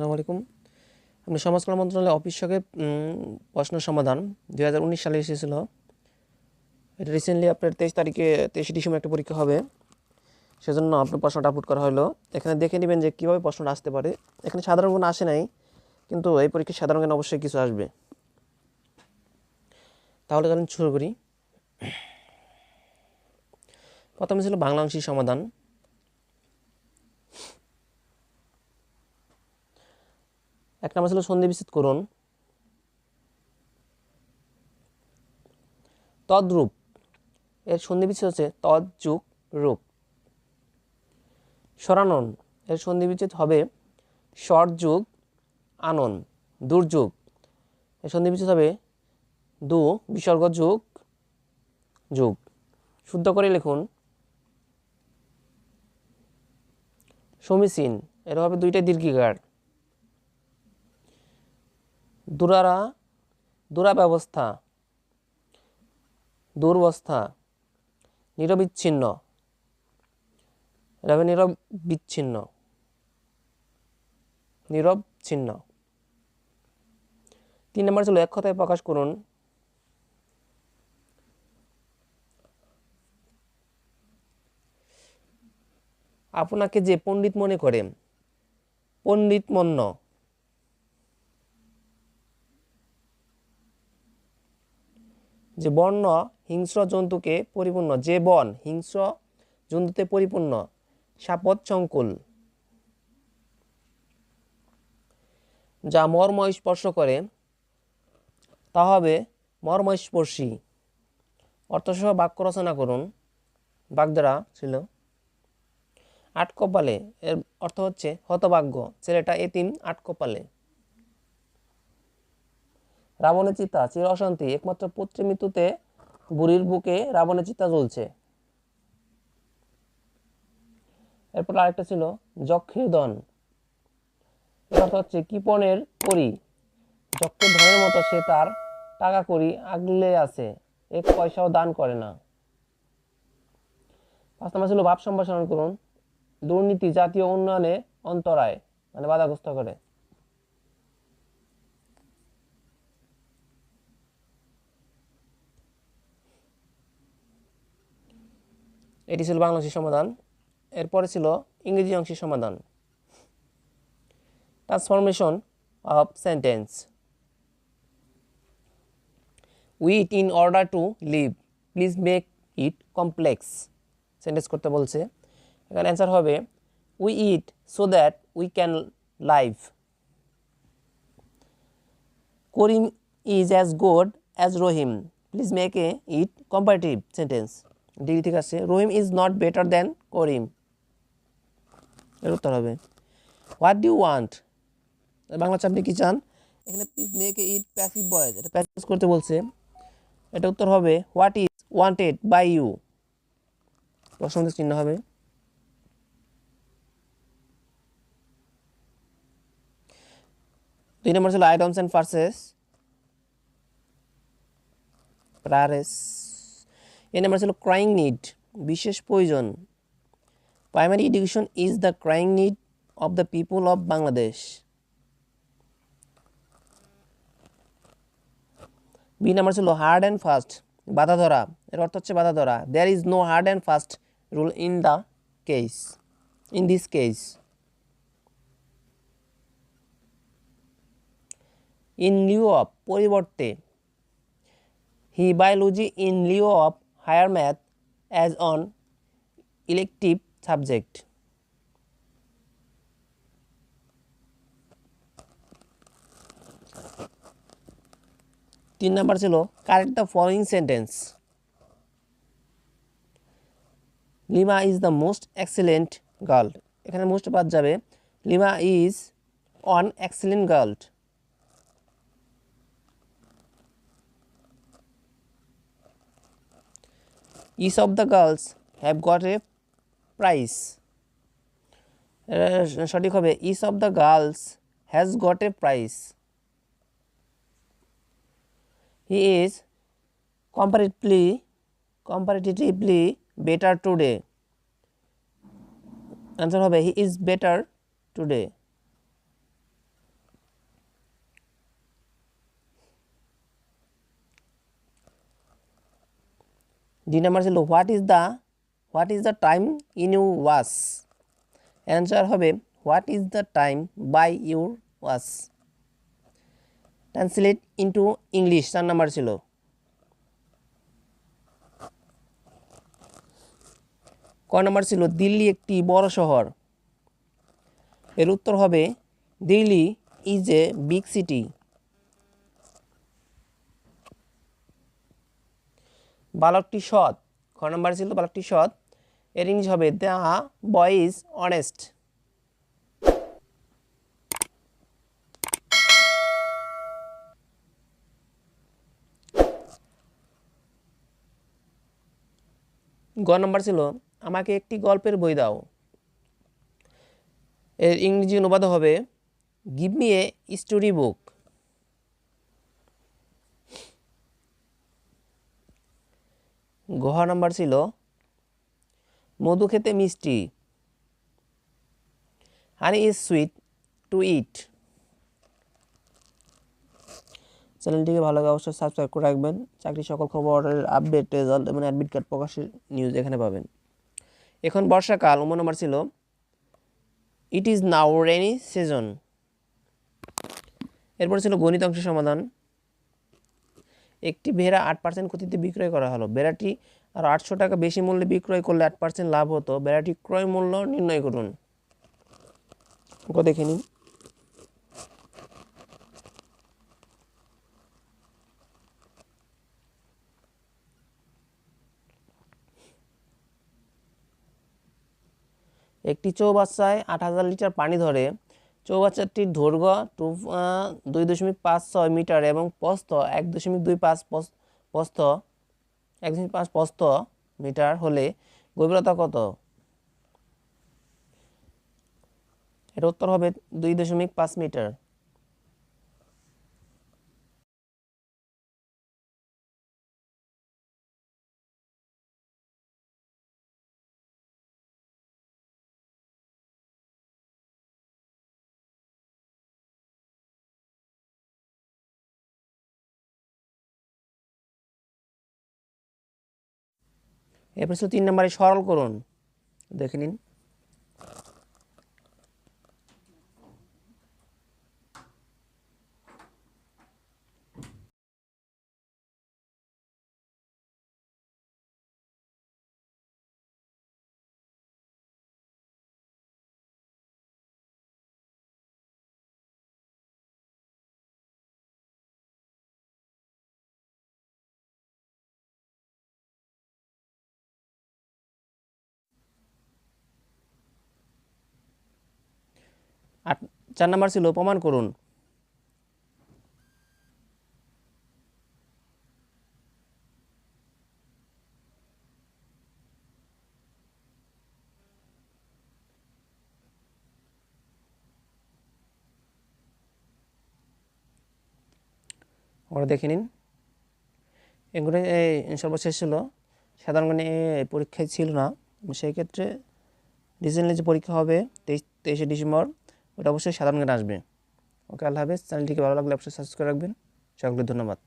আসসালামু আলাইকুম। আপনি সমাজ কল্যাণ মন্ত্রণালয় অফিস সঙ্গে প্রশ্ন সমাধান দুই হাজার উনিশ সালে এসেছিল। এটা রিসেন্টলি আপনার তেইশ তারিখে, তেইশে ডিসেম্বর একটা পরীক্ষা হবে। সেজন্য আপনার প্রশ্নটা আপলোড করা হলো। এখানে দেখে নেবেন যে কীভাবে প্রশ্নটা আসতে পারে। এখানে সাধারণ কোনো আসে নাই, কিন্তু এই পরীক্ষায় সাধারণ জ্ঞান অবশ্যই কিছু আসবে। তাহলে চলুন শুরু করি। প্রথমে ছিল বাংলা অংশী সমাধান। এক নম্বর ছিল সন্ধি বিচ্ছেদ করুন। তদ্রূপ। এর সন্ধি বিচ্ছেদ হচ্ছে তদ যুগ রূপ। সরানন এর সন্ধি বিচ্ছেদ হবে স্বর যুগ আনন, দুর্যোগ। এর সন্ধি বিচ্ছেদ হবে দু বিসর্গ যুগ। যুগ শুদ্ধ করে লিখুন। সমীচীন। এর হবে দুইটা দীর্ঘিকার। দুরারা, দুরাব্যবস্থা, দুর্বস্থা, নিরবিচ্ছিন্ন। এটা হবে নীরব বিচ্ছিন্ন নীরব ছিন্ন তিন নম্বর ছিল এক কথায় প্রকাশ করুন। আপনাকে যে পণ্ডিত মনে করে পণ্ডিত যে বন্য হিংস্র জন্তুকে পরিপূর্ণ, যে বন হিংস্র জন্তুতে পরিপূর্ণ, সাপদ সংকুল। যা মর্ময় স্পর্শ করে, তা হবে মর্মস্পর্শী। অর্থসহ বাক্য রচনা করুন। বাগদারা ছিল আট কপালে, এর অর্থ হচ্ছে হতভাগ্য। ছেলেটা এতিম আট কপালে। রাবণের চিতা, চির অশান্তি, একমাত্র পুত্রের মৃত্যুতে বুড়ির বুকে রাবণের চিতা জ্বলছে। এরপর আরেকটা ছিল যক্ষীদন এর অর্থ হচ্ছে কিপনের করি যক্ষের ধনের মতো সে তার টাকা করি আগলে আছে, এক পয়সাও দান করে না। পাঁচ নম্বর ছিল ভাব সম্ভাষণ করুন। দুর্নীতি, জাতীয় উন্নয়নে অন্তরায় মানে বাধাগ্রস্ত করে। এটি ছিল বাংলা অংশের সমাধান। এরপরে ছিল ইংরেজি অংশের সমাধান। Transformation of sentence we eat in order to live please make it complex sentence করতে বলছে। এখানে অ্যান্সার হবে we eat so that we can live Karim is as good as Rahim please make a it comparative sentence degree থেকে আসছে Rahim is not better than Karim. এর উত্তর হবে। What do want Bangla আপনি কি চান? এখানে please make it passive voice এটা প্র্যাকটিস করতে বলছে। এটা উত্তর হবে what is wanted by you প্রশ্ন চিহ্ন হবে। দুই নম্বর ছিল আইটমস অ্যান্ড ফার্সেস প্রারেস এই নাম্বার ছিল ক্রাইং নিড বিশেষ প্রয়োজন। Primary education is the crying need of the people of Bangladesh B number ছিল হার্ড অ্যান্ড ফাস্ট বাধা ধরা। এর অর্থ হচ্ছে বাধা ধরা। There is no hard and fast rule in the case in this case in lieu of পরিবর্তে। He biology in lieu of higher math as an elective subject. তিন নাম্বার ছিল correct the following sentence Lima is the most excellent girl. এখানে most বাদ যাবে, Lima is an excellent girl. each of the girls have got a prize সঠিক হবে each of the girls has got a prize he is comparatively comparatively better today answer হবে he is better today D number ছিল what is the what is the time in you watch answer হবে what is the time by your watch translate into English চার number ছিল ক number ছিল দিল্লি একটি বড় শহর এর উত্তর হবে Delhi is a big city বালকটি সৎ খ নম্বর ছিল বালকটি সৎ, এর ইংলিশ হবে দ্য বয় ইজ অনেস্ট গ নম্বর ছিল, আমাকে একটি গল্পের বই দাও এর ইংরেজি অনুবাদ হবে, give me a story book গহ নাম্বার ছিল মধু খেতে মিষ্টি। Honey is sweet to eat চ্যানেলটিকে ভালো লাগে অবশ্যই সাবস্ক্রাইব করে রাখবেন। চাকরি সকল খবরের আপডেট রেজাল্ট এবং অ্যাডমিট কার্ড প্রকাশের নিউজ এখানে পাবেন। এখন বর্ষাকাল, উম নম্বর ছিল it is now rainy season এরপর ছিল গণিত অংশের সমাধান। একটি ভেড়া আট পার্সেন্ট ক্ষতিতে বিক্রয় করা হলো। ভেড়াটি আর আটশো টাকা বেশি মূল্যে বিক্রয় করলে আট পার্সেন্ট লাভ হতো। ভেড়াটি ক্রয় মূল্য নির্ণয় করুন। দেখে নিন। একটি চৌবাচ্চায় আট হাজার লিটার পানি ধরে চৌবাচ্চাটির দৈর্ঘ্য টু দুই দশমিক পাঁচ ছয় মিটার এবং প্রস্থ এক দশমিক দুই পাঁচ প্রস্থ এক দশমিক পাঁচ প্রস্থ মিটার হলে গভীরতা কত? এর উত্তর হবে দুই দশমিক পাঁচ মিটার। এরপর ছিল তিন নম্বরে সরল করুন। দেখে নিন। আট, চার নম্বর ছিল, প্রমাণ করুন। ওরা দেখে নিন। এগুলো সর্বশেষ ছিল। সাধারণ পরীক্ষায় ছিল না। সেই ক্ষেত্রে রিসেন্টলি যে পরীক্ষা হবে তেইশ, তেইশে ডিসেম্বর। ওটা অবশ্যই সাধারণ জ্ঞান আসবে। ওকে, আল্লাহ হাফেজ। চ্যানেলটিকে ভালো লাগলে অবশ্যই সাবস্ক্রাইব রাখবেন। সকলকে ধন্যবাদ।